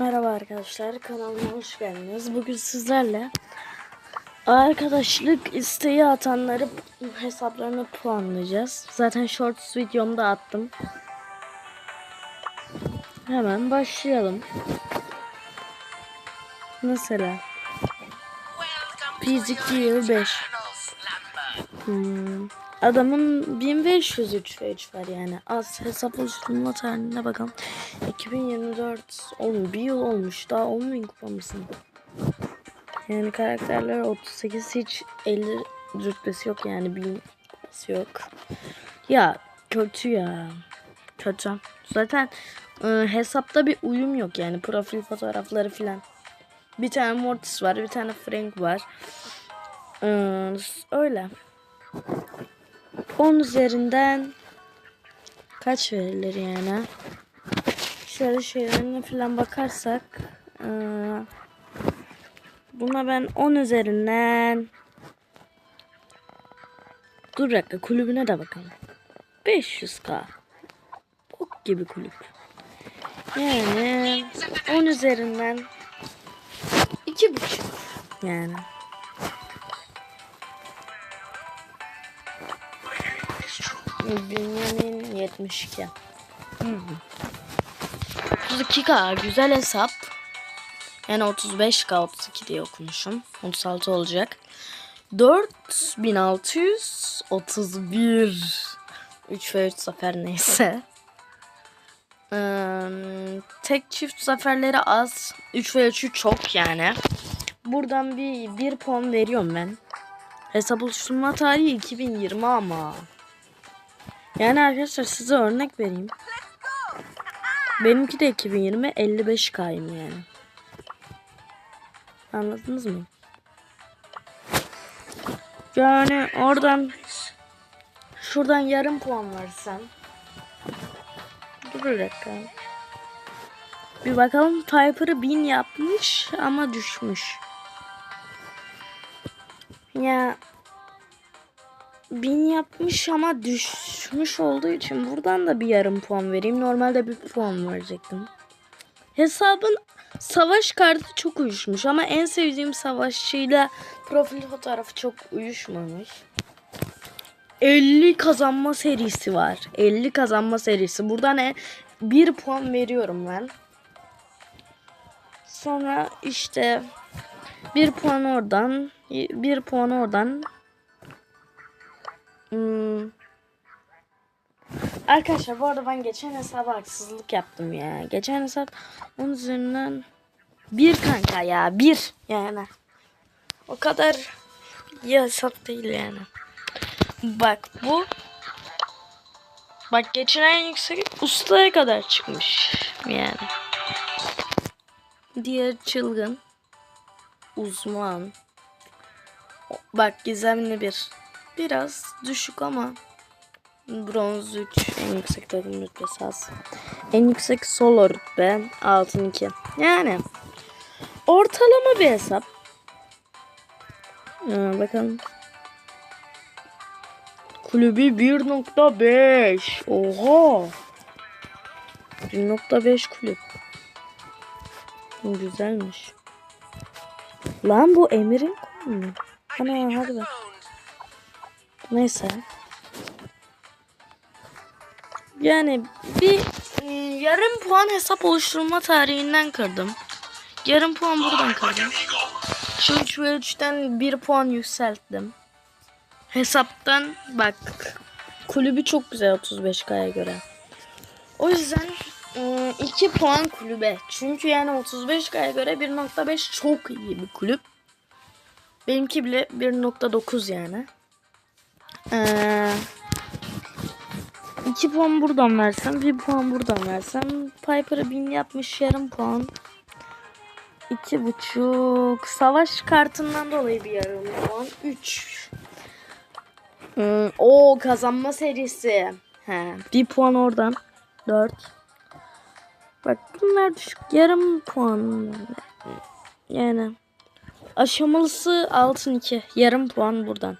Merhaba arkadaşlar kanalıma hoş geldiniz. Bugün sizlerle arkadaşlık isteği atanları hesaplarını puanlayacağız. Zaten shorts videomda attım. Hemen başlayalım. Mesela Fizik 25 hmm. Adamın 1503 ve 3 var yani. Az hesap oluşturma tarihine bakalım. 2024 oğlum bir yıl olmuş. Daha 10 bin kupa? Yani karakterler 38 hiç 50 rütbesi yok yani 1000 kupası yok. Ya kötü ya. Kötü. Zaten e, hesapta bir uyum yok yani profil fotoğrafları filan. Bir tane Mortis var, bir tane Frank var. Ee, öyle. 10 üzerinden kaç verilir yani? Şöyle şeylerine falan bakarsak ee, buna ben 10 üzerinden dur dakika kulübüne de bakalım. 500k bok gibi kulüp. Yani 10 üzerinden iki buçuk yani. Bünyamin 72. Hmm. 32k güzel hesap. Yani 35k 32 diye okumuşum. 36 olacak. 4631 3 ve 3 zafer neyse. Ee, tek çift zaferleri az. 3 ve 3'ü çok yani. Buradan bir 1 puan veriyorum ben. Hesap oluşturma tarihi 2020 ama. Yani arkadaşlar size örnek vereyim. Benimki de 2020 55K'yım yani. Anladınız mı? Yani oradan şuradan yarım puan versen. Dur bir dakika. Bir bakalım Piper'ı 1000 yapmış ama düşmüş. Ya bin yapmış ama düşmüş olduğu için buradan da bir yarım puan vereyim. Normalde bir puan verecektim. Hesabın savaş kartı çok uyuşmuş ama en sevdiğim savaşçıyla profil fotoğrafı çok uyuşmamış. 50 kazanma serisi var. 50 kazanma serisi. Buradan e- bir puan veriyorum ben. Sonra işte bir puan oradan, bir puan oradan, Hmm. Arkadaşlar bu arada ben geçen hesaba haksızlık yaptım ya. Geçen hesap onun üzerinden bir kanka ya bir yani. O kadar iyi hesap değil yani. Bak bu Bak geçen en yüksek ustaya kadar çıkmış yani. Diğer çılgın uzman. Bak gizemli bir biraz düşük ama bronz 3 en yüksek takım rütbesi az. En yüksek solo rütbe altın 2. Yani ortalama bir hesap. Ha, bakalım. Kulübü 1.5. Oha. 1.5 kulüp. Güzelmiş. Lan bu Emir'in kolu mu? Ana hadi bak. Neyse. Yani bir e, yarım puan hesap oluşturma tarihinden kırdım. Yarım puan buradan kırdım. Şu 3 ve 3'ten 1 puan yükselttim. Hesaptan bak kulübü çok güzel 35K'ya göre. O yüzden 2 puan kulübe. Çünkü yani 35K'ya göre 1.5 çok iyi bir kulüp. Benimki bile 1.9 yani. Ee, 2 puan buradan versem, 1 puan buradan versem, Piper'ı 1000 yapmış yarım puan. iki buçuk. Savaş kartından dolayı bir yarım puan. 3. Hmm, o kazanma serisi. He, 1 puan oradan. 4. Bak bunlar düşük. Yarım puan. Yani. Aşamalısı altın 2. Yarım puan buradan.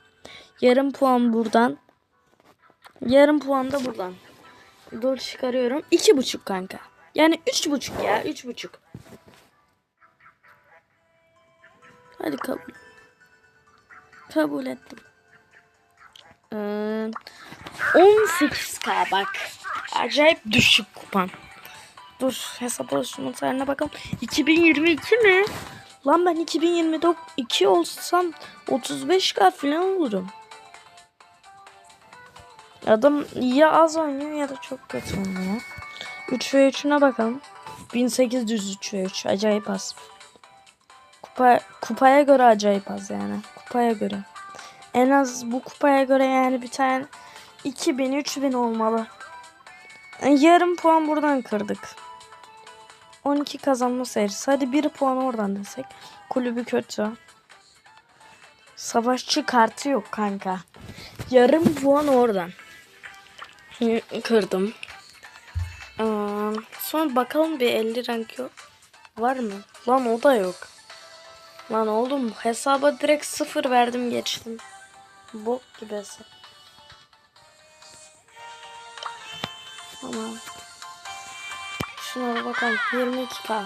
Yarım puan buradan. Yarım puan da buradan. Dur çıkarıyorum. İki buçuk kanka. Yani üç buçuk ya. Üç buçuk. Hadi kabul. Kabul ettim. Ee, 18k bak. Acayip düşük kupan. Dur hesaplaşma tarihine bakalım. 2022 mi? Lan ben 2022 olsam 35k falan olurum. Adam ya az oynuyor ya da çok kötü oynuyor. 3 ve 3'üne bakalım. 1803 ve 3 acayip az. Kupa, kupaya göre acayip az yani. Kupaya göre. En az bu kupaya göre yani bir tane 2000 3000 olmalı. Yani yarım puan buradan kırdık. 12 kazanma serisi. Hadi 1 puan oradan desek. Kulübü kötü. Savaşçı kartı yok kanka. Yarım puan oradan. Kırdım. Ee, sonra bakalım bir 50 rank yok. Var mı? Lan o da yok. Lan oğlum hesaba direkt sıfır verdim geçtim. Bok gibi hesap. Tamam. Şuna da bakalım. 22k.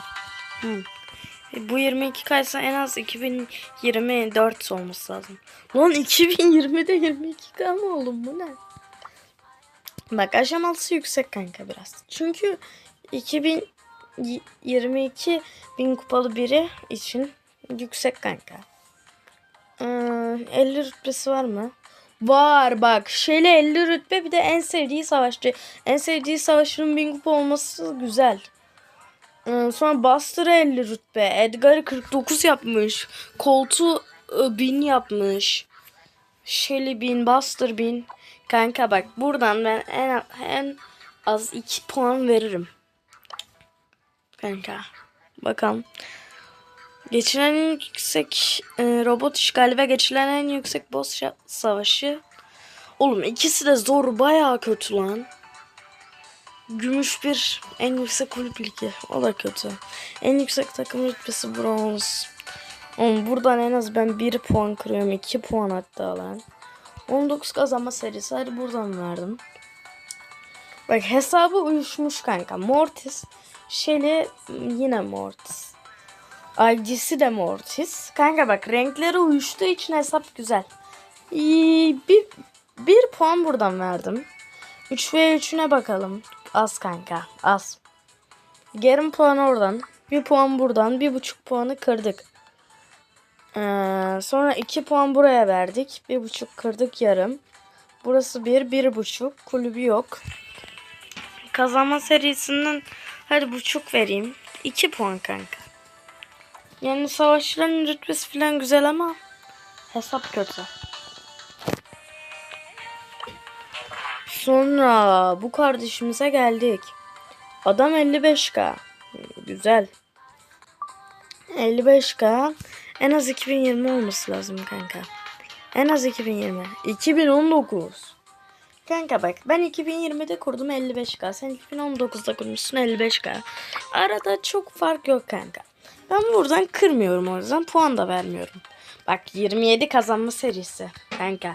Hı. E, bu 22k ise en az 2024 olması lazım. Lan 2020'de 22k mı oğlum bu ne? Bak aşamalısı yüksek kanka biraz. Çünkü 2022 bin kupalı biri için yüksek kanka. Ee, 50 rütbesi var mı? Var bak. Şeyle 50 rütbe bir de en sevdiği savaşçı. En sevdiği savaşçının 1000 kupa olması güzel. Ee, sonra Buster'a 50 rütbe. Edgar'ı 49 yapmış. Colt'u e, 1000 yapmış. Shelly 1000, Buster 1000. Kanka bak buradan ben en, en az 2 puan veririm. Kanka. Bakalım. Geçilen en yüksek e, robot işgali ve geçilen en yüksek boss savaşı. Oğlum ikisi de zor bayağı kötü lan. Gümüş bir en yüksek kulüp ligi. O da kötü. En yüksek takım rütbesi bronz. Oğlum buradan en az ben 1 puan kırıyorum. 2 puan hatta lan. 19 kazanma serisi. Hadi buradan verdim. Bak hesabı uyuşmuş kanka. Mortis. Shelly yine Mortis. ID'si de Mortis. Kanka bak renkleri uyuştuğu için hesap güzel. Ee, bir, bir puan buradan verdim. 3 ve 3'üne bakalım. Az kanka. Az. Yarım puan oradan. Bir puan buradan. Bir buçuk puanı kırdık. Ee, sonra 2 puan buraya verdik. Bir buçuk kırdık yarım. Burası bir, bir buçuk. Kulübü yok. Kazanma serisinden hadi buçuk vereyim. 2 puan kanka. Yani savaşçıların rütbesi falan güzel ama hesap kötü. Sonra bu kardeşimize geldik. Adam 55k. Güzel. 55k. En az 2020 olması lazım kanka. En az 2020. 2019. Kanka bak ben 2020'de kurdum 55k. Sen 2019'da kurmuşsun 55k. Arada çok fark yok kanka. Ben buradan kırmıyorum o yüzden puan da vermiyorum. Bak 27 kazanma serisi kanka.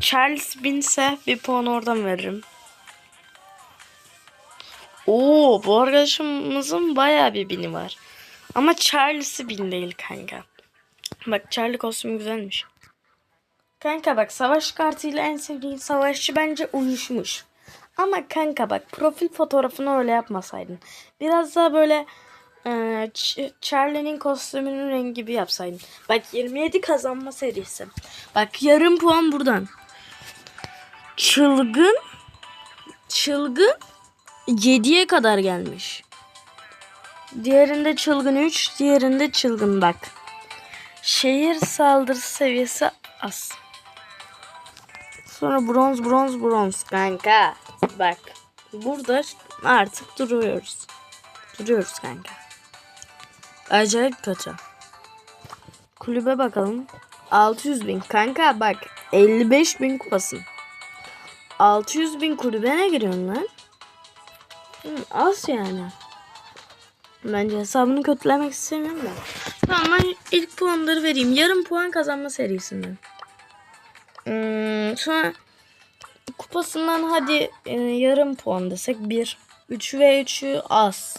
Charles binse bir puan oradan veririm. Oo bu arkadaşımızın bayağı bir bini var. Ama Charles'ı bin değil kanka. Bak Charlie kostümü güzelmiş. Kanka bak savaş kartıyla en sevdiğin savaşçı bence uyuşmuş. Ama kanka bak profil fotoğrafını öyle yapmasaydın. Biraz daha böyle e, Ch- Charlie'nin kostümünün rengi gibi yapsaydın. Bak 27 kazanma serisi. Bak yarım puan buradan. Çılgın Çılgın 7'ye kadar gelmiş. Diğerinde çılgın 3, diğerinde çılgın bak. Şehir saldırısı seviyesi az. Sonra bronz bronz bronz kanka. Bak burada artık duruyoruz. Duruyoruz kanka. Acayip kötü. Kulübe bakalım. 600 bin kanka bak 55 bin kupasın. 600 bin kulübe ne giriyorsun lan? Hı, az yani. Bence hesabını kötülemek istemiyorum da. Tamam ben ilk puanları vereyim. Yarım puan kazanma serisinden. Hmm, sonra kupasından hadi e, yarım puan desek 1. 3 ve 3'ü az.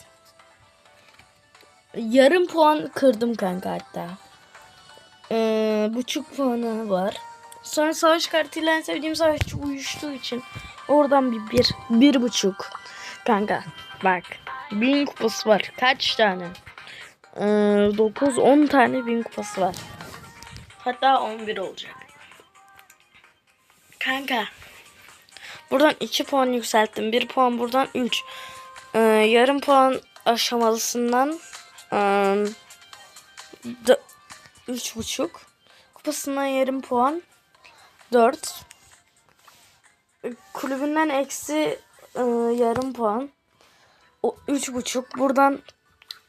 Yarım puan kırdım kanka hatta. Ee, buçuk puanı var. Sonra savaş kartıyla en sevdiğim savaşçı uyuştuğu için oradan bir bir, bir buçuk. Kanka bak bin kupası var. Kaç tane? Ee, 9-10 tane bin kupası var. Hatta 11 olacak. Kanka. Buradan 2 puan yükselttim. 1 puan buradan 3. Ee, yarım puan aşamalısından ee, d- üç buçuk. Kupasından yarım puan 4. Kulübünden eksi ee, yarım puan. O üç buçuk. Buradan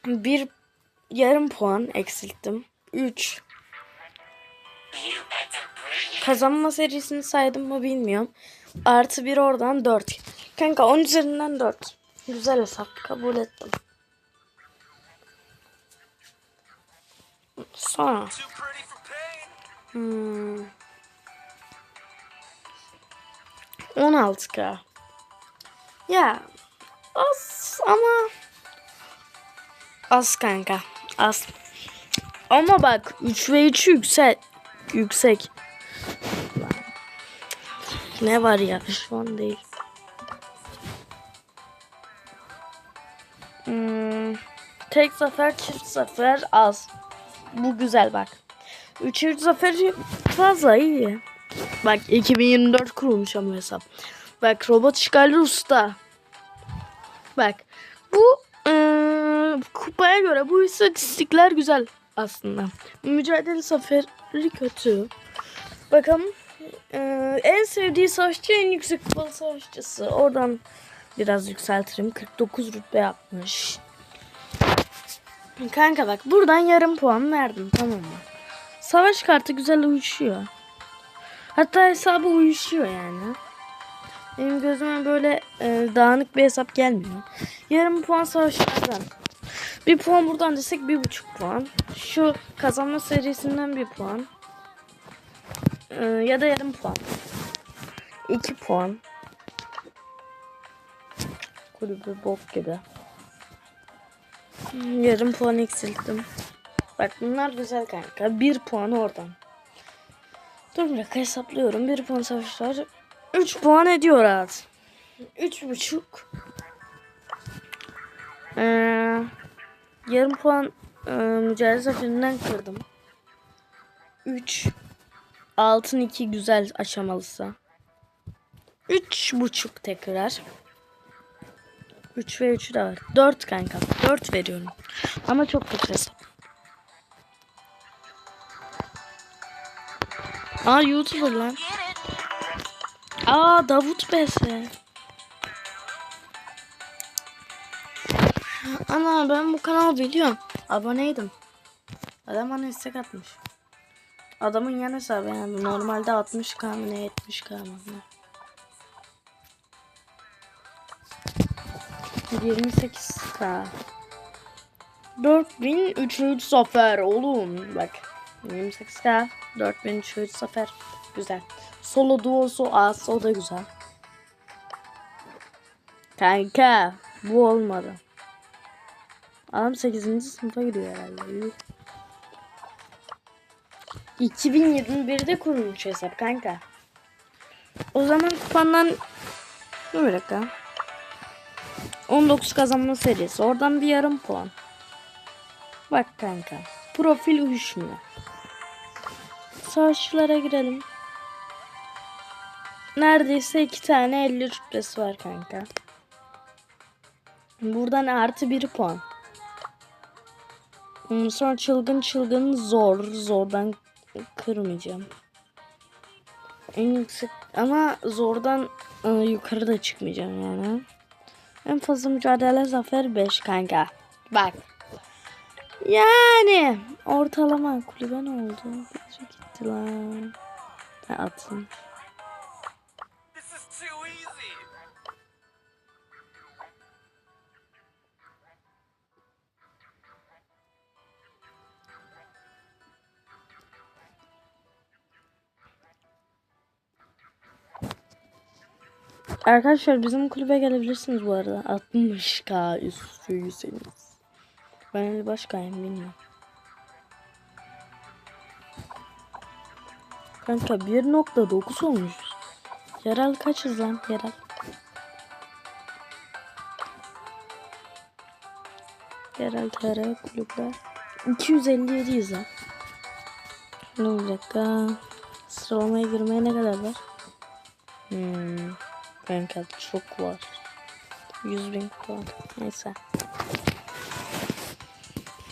bir yarım puan eksilttim. 3. Kazanma serisini saydım mı bilmiyorum. Artı bir oradan 4. Kanka 10 üzerinden 4. Güzel hesap kabul ettim. Sonra. Hmm. 16k. Ya az ama az kanka. Az. Ama bak 3 ve 3 yüksek. Yüksek. Ne var ya şu an değil. Hmm, tek zafer çift zafer az. Bu güzel bak. 3 3 zafer fazla iyi. Bak 2024 kurulmuş ama hesap. Bak robot işgali usta. Bak bu eee, kupaya göre bu istatistikler güzel aslında. Mücadele zaferi kötü. Bakalım eee, en sevdiği savaşçı en yüksek kupalı savaşçısı. Oradan biraz yükseltirim. 49 rütbe yapmış. Kanka bak buradan yarım puan verdim tamam mı? Savaş kartı güzel uyuşuyor. Hatta hesabı uyuşuyor yani. Benim gözüme böyle e, dağınık bir hesap gelmiyor. Yarım puan savaşlardan. Bir puan buradan desek bir buçuk puan. Şu kazanma serisinden bir puan. E, ya da yarım puan. İki puan. Kulübü bok gibi. Yarım puan eksilttim. Bak bunlar güzel kanka. Bir puan oradan. Dur bir dakika hesaplıyorum. Bir puan savaşlar. Üç puan ediyor rahat. Üç buçuk. Ee, yarım puan e, mücadele zaferinden kırdım. Üç. Altın iki güzel aşamalısı. Üç buçuk tekrar. 3 ve 3 de var. 4 kanka. 4 veriyorum. Ama çok kötü hesap. Aa YouTuber lan. Aa Davut Bese. Ana ben bu kanalı biliyorum. Aboneydim. Adam bana istek atmış. Adamın yan hesabı yani. Normalde 60k mı ne 70k mı ne. 28k. 4303 zafer oğlum. Bak. 28k. 4303 zafer. Güzel. Solo duosu az. O da güzel. Kanka. Bu olmadı. Adam 8. sınıfa gidiyor herhalde. Yuh. 2021'de kurulmuş hesap kanka. O zaman kupandan Dur bir dakika. 19 kazanma serisi. Oradan bir yarım puan. Bak kanka. Profil uyuşmuyor. Savaşçılara girelim. Neredeyse iki tane 50 rütbesi var kanka. Buradan artı bir puan. Hmm, Sonra çılgın çılgın zor. Zordan kırmayacağım. En yüksek ama zordan e, yukarı çıkmayacağım yani. En fazla mücadele zafer 5 kanka. Bak. Yani ortalama kulübe ne oldu? Gitti lan. Ha, atın. Arkadaşlar bizim kulübe gelebilirsiniz bu arada. 60k üstüyseniz. Ben bir başkayım bilmiyorum. Kanka 1.9 olmuş. Yerel kaçız lan yerel? Yerel TR kulüpler. 257'yiz lan. Dur bir dakika. Sıralamaya girmeye ne kadar var? Hmm. Kanka çok var. 100 bin puan. Neyse.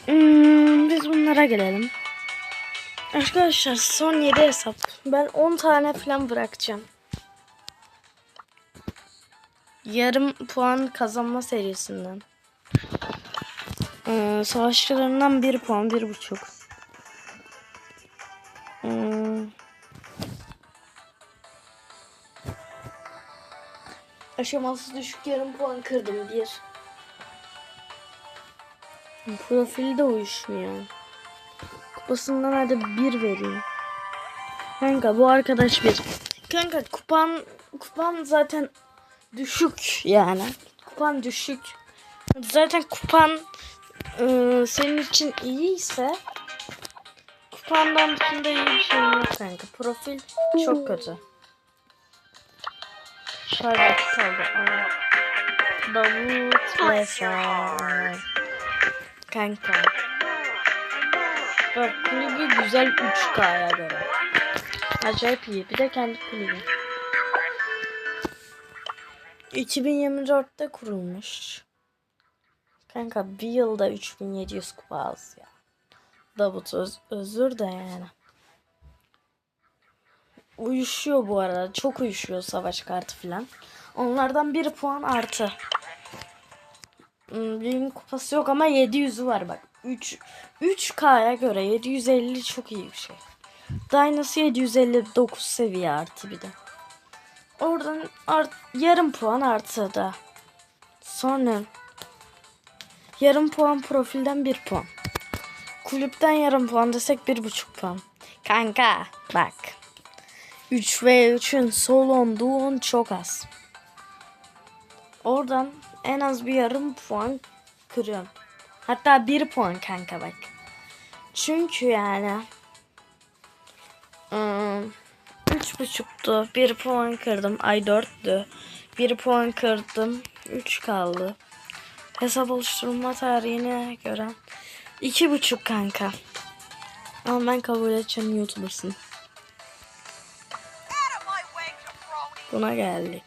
Hmm, biz bunlara gelelim. Arkadaşlar son 7 hesap. Ben 10 tane falan bırakacağım. Yarım puan kazanma serisinden. Ee, savaşçılarından 1 puan, 1,5. Aşaması düşük yarım puan kırdım. 1. Profili de uyuşmuyor. Kupasından hadi bir vereyim. Kanka bu arkadaş bir. Kanka kupan kupan zaten düşük yani. Kupan düşük. Zaten kupan ıı, senin için iyiyse kupandan dışında iyi bir şey yok kanka. Profil çok kötü. Şarjı kaldı. Davut Vefa. Kanka. Bak kulübü güzel 3K'ya göre. Acayip iyi. Bir de kendi kulübü. 2024'te kurulmuş. Kanka bir yılda 3700 kupa az ya. Davut öz, özür de yani. Uyuşuyor bu arada. Çok uyuşuyor savaş kartı falan. Onlardan bir puan artı. Hmm, Benim kupası yok ama 700'ü var bak. 3 3K'ya göre 750 çok iyi bir şey. Dynasty 759 seviye artı bir de. Oradan art, yarım puan artı da. Sonra yarım puan profilden bir puan. Kulüpten yarım puan desek bir buçuk puan. Kanka bak. 3 ve 3'ün solon duon çok az. Oradan en az bir yarım puan kırıyorum. Hatta bir puan kanka bak. Çünkü yani ıı, üç buçuktu. Bir puan kırdım. Ay dörttü. Bir puan kırdım. Üç kaldı. Hesap oluşturma tarihine göre iki buçuk kanka. Ama ben kabul edeceğim YouTuber'sın. Buna geldik.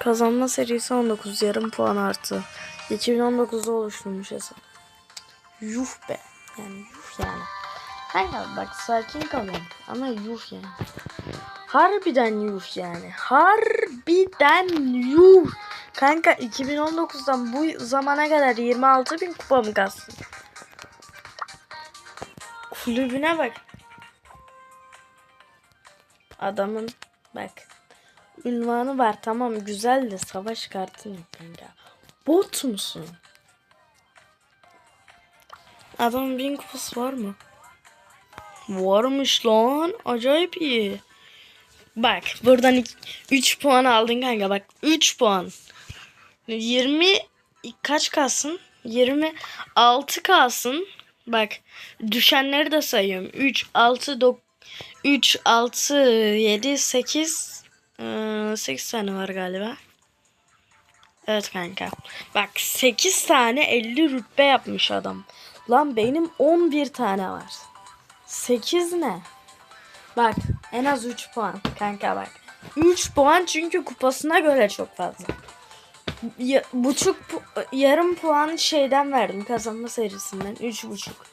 Kazanma serisi 19 yarım puan artı. 2019'da oluşturmuş hesap. Yuh be. Yani yuh yani. Kanka bak sakin kalın ama yuh yani. Harbiden yuh yani. Harbiden yuh. Kanka 2019'dan bu zamana kadar 26 bin kupa mı kastın? Kulübüne bak. Adamın bak. Ünvanı var tamam güzel de savaş kartı ne kanka? Bot musun? Adamın bin kupası var mı? Varmış lan. Acayip iyi. Bak buradan 3 puan aldın kanka bak 3 puan. 20 kaç kalsın? 26 kalsın. Bak düşenleri de sayıyorum. 3 6 9 3 6 7 8 8 tane var galiba. Evet kanka. Bak 8 tane 50 rütbe yapmış adam. Lan benim 11 tane var. 8 ne? Bak en az 3 puan kanka bak. 3 puan çünkü kupasına göre çok fazla. Ya, buçuk pu- yarım puan şeyden verdim kazanma serisinden. Üç buçuk.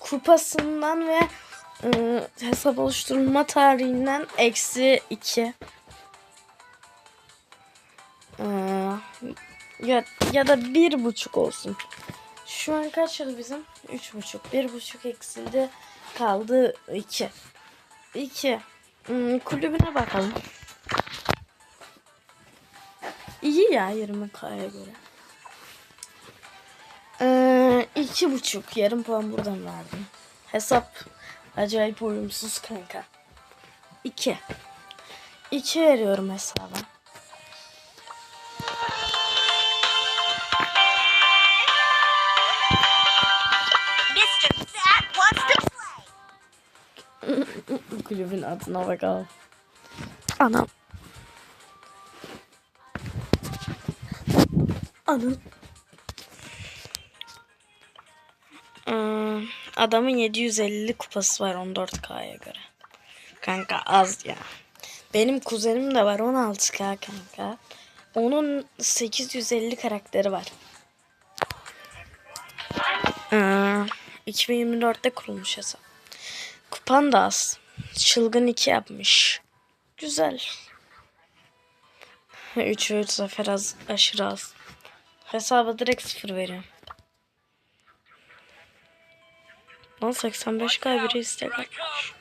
Kupasından ve e, hesap oluşturma tarihinden eksi iki. E, ya, ya da bir buçuk olsun. Şu an kaç yıl bizim? Üç buçuk. Bir buçuk eksildi. Kaldı iki. İki. Hmm, kulübüne bakalım. İyi ya 20k'ya göre. Ee, iki buçuk yarım puan buradan verdim. Hesap acayip uyumsuz kanka. İki. İki veriyorum hesaba. Kulübün adına bakalım. Anam. Anam. Hmm, adamın 750 kupası var 14K'ya göre. Kanka az ya. Benim kuzenim de var 16K kanka. Onun 850 karakteri var. Ee, 2024'te kurulmuş hesap. Kupan da az. Çılgın 2 yapmış. Güzel. 3 ve 3 zafer az, aşırı az. Hesaba direkt 0 veriyorum. Lan 85k biri istek atmış.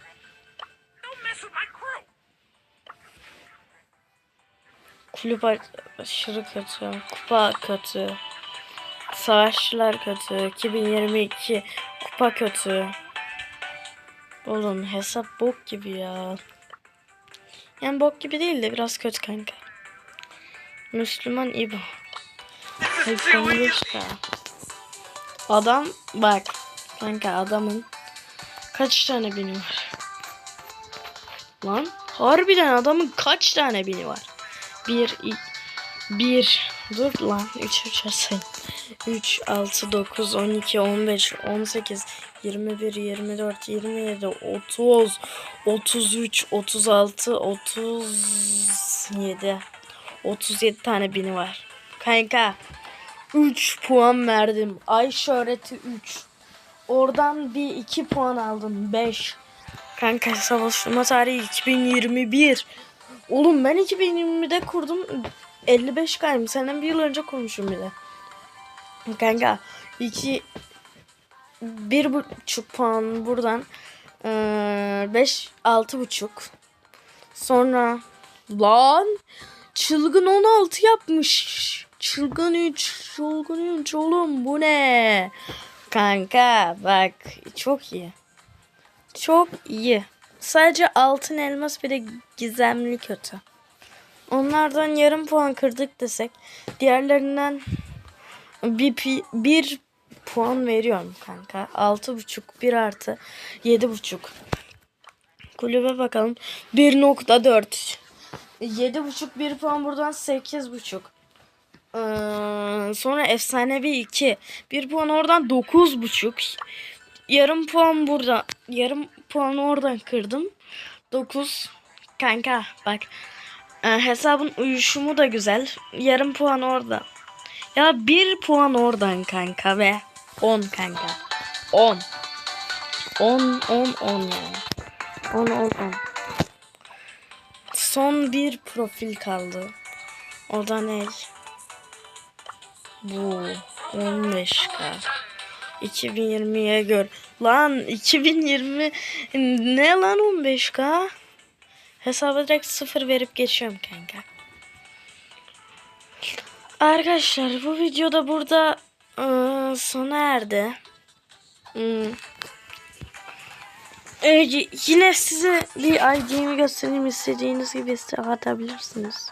Kulüp aşırı kötü. Kupa kötü. Savaşçılar kötü. 2022 kupa kötü. Oğlum hesap bok gibi ya. Yani bok gibi değil de biraz kötü kanka. Müslüman İbo. 85 k Adam bak. Kanka adamın kaç tane bini var? Lan harbiden adamın kaç tane bini var? 1 1 dur lan 3 3 sayın. 3 6 9 12 15 18 21 24 27 30 33 36 37 37 tane bini var. Kanka 3 puan verdim. Ay şöhreti 3. Oradan bir 2 puan aldım. 5. Kanka savaşma tarihi 2021. Oğlum ben 2020'de kurdum. 55 kayım. Senden bir yıl önce kurmuşum bir de. Kanka 2 bir buçuk puan buradan 5 altı buçuk sonra lan çılgın 16 yapmış çılgın 3 çılgın 3 oğlum bu ne kanka bak çok iyi çok iyi sadece altın elmas bir de gizemli kötü onlardan yarım puan kırdık desek diğerlerinden bir, bir puan veriyorum kanka. Altı buçuk bir artı yedi buçuk. Kulübe bakalım. 1.4 Yedi buçuk bir puan buradan sekiz buçuk. Ee, sonra efsanevi 2. Bir puan oradan dokuz buçuk. Yarım puan burada. Yarım puan oradan kırdım. 9. Kanka bak. Ee, hesabın uyuşumu da güzel. Yarım puan orada. Ya bir puan oradan kanka ve 10 kanka. 10. 10 10 10 yani. 10 10 10. Son bir profil kaldı. O da ne? Bu 15k. 2020'ye gör. Lan 2020 ne lan 15k? Hesaba direkt sıfır verip geçiyorum kanka. Arkadaşlar bu videoda burada eee, sona erdi. Hmm. Ee, yine size bir ID'mi göstereyim istediğiniz gibi atabilirsiniz.